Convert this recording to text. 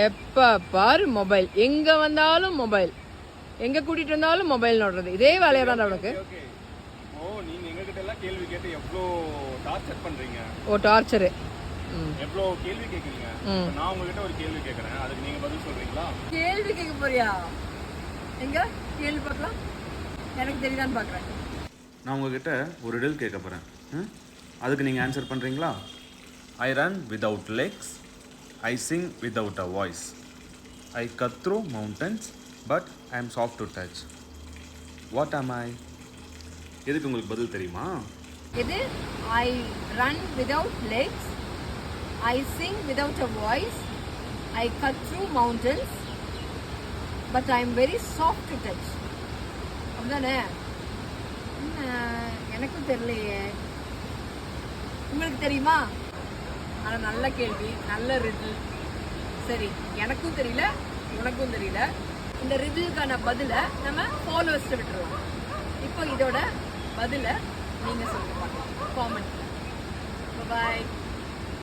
எப்ப பாரு மொபைல். எங்க வந்தாலும் மொபைல். எங்க கூட்டிட்டு வந்தாலும் மொபைல் நோடுறது. இதே வேலையா தான் உனக்கு? ஓகே இப்போ நீங்க எங்ககிட்ட எல்லாம் கேள்வி கேட்டு எவ்வளோ டார்ச்சர் பண்றீங்க? ஓ டார்ச்சரு ம். எவ்வளோ கேள்வி கேட்குறீங்க ம். நான் உங்ககிட்ட ஒரு கேள்வி கேட்குறேன் அதுக்கு நீங்க பதில் சொல்றீங்களா? கேள்வி கேட்க போறியா? எங்க? கேள்வி பார்க்கலாம். எனக்கு தெரியுதான்னு பார்க்குறேன். நான் உங்ககிட்ட ஒரு ரிடில் கேட்க போகிறேன் அதுக்கு நீங்கள் ஆன்சர் பண்ணுறீங்களா I run without legs I sing without a voice I cut through mountains but I am soft to touch what am I எதுக்கு உங்களுக்கு பதில் தெரியுமா? இது I run without legs I sing without a voice I cut through mountains but I am very soft to touch அப்படிதானே என்ன எனக்கும் தெரியலையே. உங்களுக்கு தெரியுமா? ஆனால் நல்ல கேள்வி. நல்ல ரிடில் சரி எனக்கும் தெரியல உனக்கும் தெரியல. இந்த ரிடிலுக்கான பதிலை நம்ம ஃபாலோவர்ஸ்ட்டு விட்டுருவோம். இப்போ இதோட பதிலை நீங்கள் சொல்லுங்க. பார்க்கலாம் காமெண்ட் பாய்